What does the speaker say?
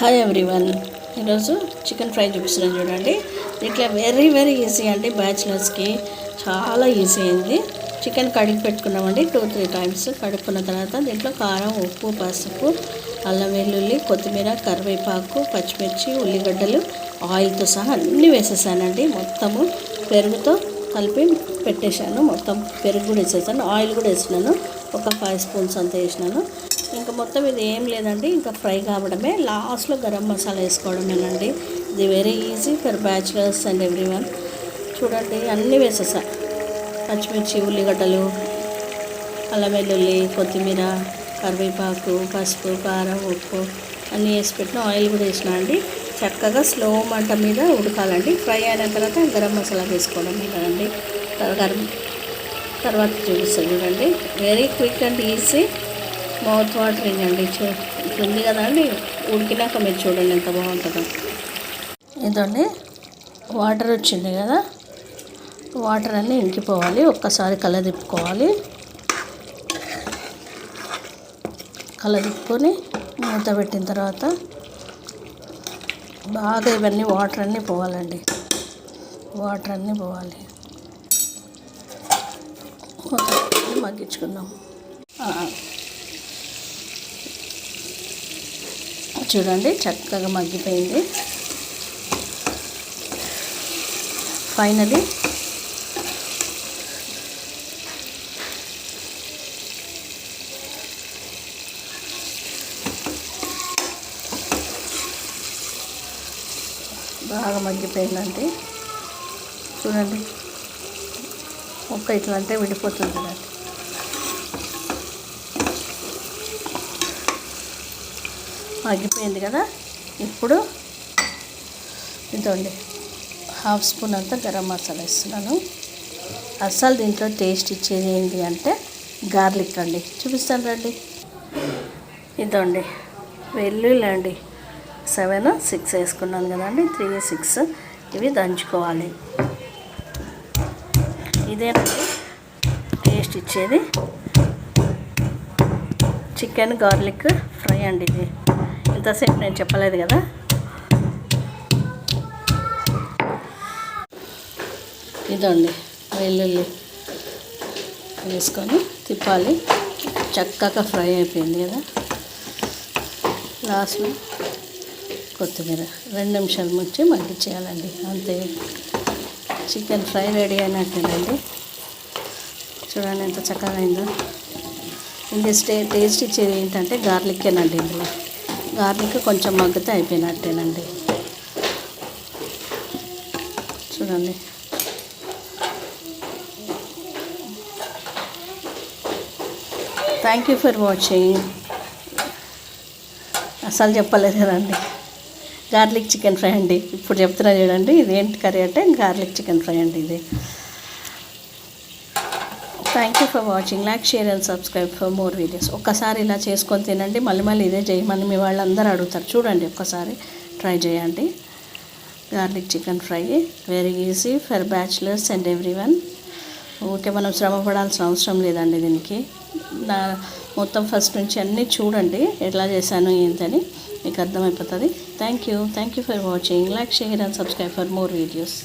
Hi everyone ఈరోజు chicken fry చూపిస్తున్నాను చూడండి. దీంట్లో వెరీ వెరీ ఈజీ అండి. బ్యాచిలర్స్కి చాలా ఈజీ అయింది. చికెన్ కడిగి పెట్టుకున్నామండి టూ త్రీ టైమ్స్ కడుక్కున్న తర్వాత దీంట్లో కారం ఉప్పు పసుపు అల్లం వెల్లుల్లి కొత్తిమీర కరివేపాకు పచ్చిమిర్చి ఉల్లిగడ్డలు ఆయిల్తో సహా అన్నీ వేసేసానండి. మొత్తము పెరుగుతో కలిపి పెట్టేశాను. మొత్తం పెరుగు కూడా వేసేసాను. ఆయిల్ కూడా వేసినాను. ఒక ఫైవ్ స్పూన్స్ అంత వేసినాను. ఇంకా మొత్తం ఇది ఏం లేదండి ఇంకా ఫ్రై కావడమే. లాస్ట్లో గరం మసాలా వేసుకోవడమేనండి. ఇది very easy for bachelors and everyone చూడండి అన్నీ వేసేసా. పచ్చిమిర్చి ఉల్లిగడ్డలు అల్లం వెల్లుల్లి కొత్తిమీర కరివేపాకు పసుపు కారం ఉప్పు అన్నీ వేసి పెట్టిన ఆయిల్ కూడా వేసిన అండి. చక్కగా స్లో మంట మీద ఉడకాలండి. ఫ్రై అయిన తర్వాత గరం మసాలా వేసుకోవడం కదండి. గరం తర్వాత చూపిస్తాను చూడండి. Very quick and easy mouth watering అండి ఉంది కదా అండి. ఉడికినాక మీరు చూడండి ఎంత బాగుంటుందో. ఇదండి వాటర్ వచ్చింది కదా. వాటర్ అన్నీ ఇంకిపోవాలి. ఒక్కసారి కల తిప్పుకోవాలి. కల తిప్పుకొని మూత పెట్టిన తర్వాత బాగా ఇవన్నీ వాటర్ అన్నీ పోవాలండి. వాటర్ అన్నీ పోవాలి. మగ్గించుకున్నాం మగ్గించుకుందాం. చూడండి చక్కగా మగ్గిపోయింది. ఫైనలీ బాగా మగ్గిపోయిందండి. చూడండి ఒక్క ఇట్లా అంటే విడిపోతుంది కదండి మగ్గిపోయింది కదా ఇప్పుడు ఇదండి హాఫ్ స్పూన్ అంతా గరం మసాలా ఇస్తున్నాను అస్సలు దీంట్లో టేస్ట్ ఇచ్చేది ఏంటి అంటే గార్లిక్ అండి. చూపిస్తాను రండి. ఇదండి వెల్లుల్లండి సెవెన్ సిక్స్ వేసుకున్నాను కదండి త్రీ సిక్స్ ఇవి దంచుకోవాలి. ఇదేనండి టేస్ట్ ఇచ్చేది. చికెన్ గార్లిక్ ఫ్రై అండి ఇది. ఇంతసేపు నేను చెప్పలేదు కదా? ఇదండి వెల్లుల్లి వేసుకొని తిప్పాలి. చక్కగా ఫ్రై అయిపోయింది కదా? లాస్ట్లో కొత్తిమీర. రెండు నిమిషాలు ముంచి మగ్గిచ్చేయాలండి అంతే. చికెన్ ఫ్రై రెడీ అయినట్టేనండి. చూడండి ఎంత చక్కగా అయిందో. ఇంకా స్టే టేస్ట్ ఇచ్చేది ఏంటంటే గార్లిక్కేనండి ఇందులో. గార్లిక్ కొంచెం మగ్గితే అయిపోయినట్టేనండి. చూడండి. థ్యాంక్ యూ ఫర్ వాచింగ్ అసలు చెప్పలేదు కదండి. గార్లిక్ చికెన్ ఫ్రై అండి. ఇప్పుడు చెప్తున్నా చూడండి ఇది ఏంటి కర్రీ అంటే గార్లిక్ చికెన్ ఫ్రై అండి ఇది. Thank you for watching like share and subscribe for more videos ఒక్కసారి ఇలా చేసుకొని తినండి. మళ్ళీ మళ్ళీ ఇదే చేయమని మీ వాళ్ళందరూ అడుగుతారు. చూడండి ఒక్కసారి. ట్రై చేయండి. Garlic chicken fry very easy for bachelors and everyone okay మనం శ్రమ పడాల్సిన అవసరం లేదండి దీనికి. నా మొత్తం ఫస్ట్ నుంచి అన్నీ చూడండి. ఎట్లా చేశాను ఏంటని మీకు అర్థమైపోతుంది. Thank you thank you for watching like share and subscribe for more videos